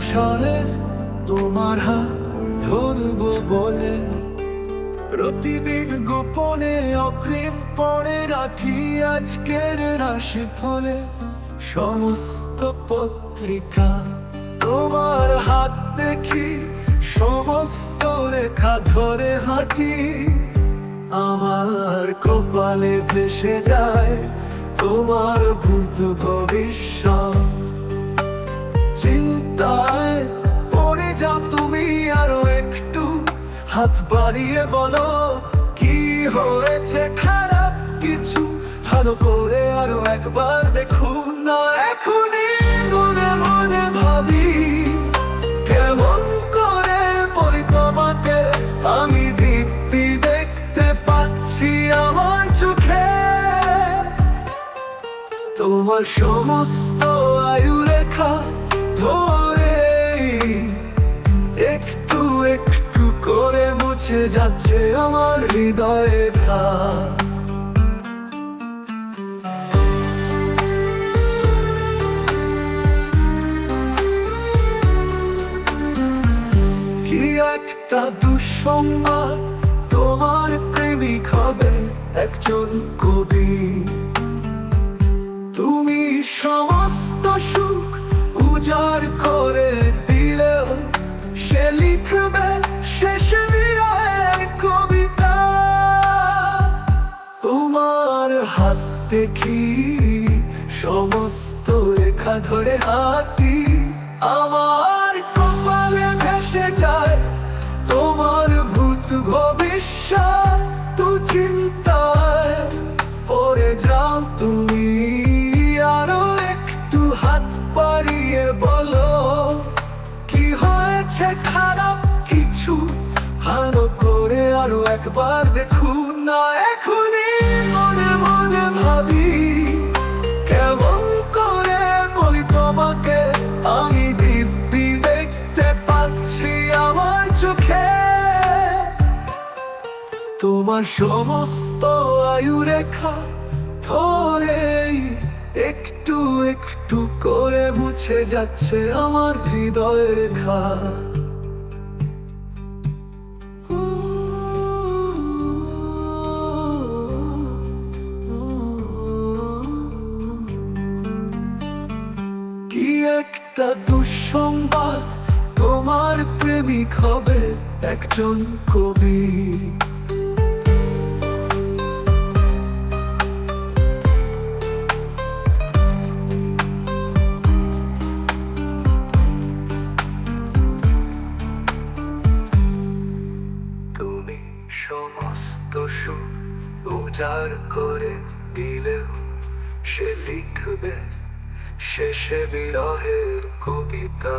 কৌশলে তোমার হাত ধরবো বলে। প্রতিদিন গোপনে অগ্রিম পরে রাখি আজকের রাশি ফলে। সমস্ত পত্রিকা তোমার হাত দেখি, সমস্ত রেখা ধরে হাঁটি। আমার কপালে ভেসে যায় তোমার ভূত ভবিষ্যৎ। হাত বাড়িয়ে বলো, কি হয়েছে খারাপ কিছু? ভালো করে আরও একবার দেখুন না, এখনই মনে মনে ভাবি, কেমন করে বলি তোমাকে? আমি দীপ্তি দেখতে পাচ্ছি আমার চোখে। তোমার সমস্ত আয়ু যাচ্ছে আমার হৃদয়ে কি একটা দুঃসংবাদ তোমার প্রেমিক হবে একজন কবি। হাত দেখি, সমস্ত রেখা ধরে হাঁটি। আমার কপালে ভেসে যায় তোমার ভূত ভবিষ্যৎ। তু চিন্তায় পড়ে যাও তুমি, আরও একটু হাত বাড়িয়ে বলো, কি হয়েছে খারাপ কিছু? ভালো করে আরও একবার দেখুন না, এখনই তোমার সমস্ত আয়ু রেখা ধরেই একটু একটু করে মুছে যাচ্ছে আমার হৃদয় রেখা। কি একটা দুঃসংবাদ তোমার প্রেমিক হবে একজন কবি। সুখ উজাড় করে দিলেও সে লিখবে শেষে বিরহের কবিতা।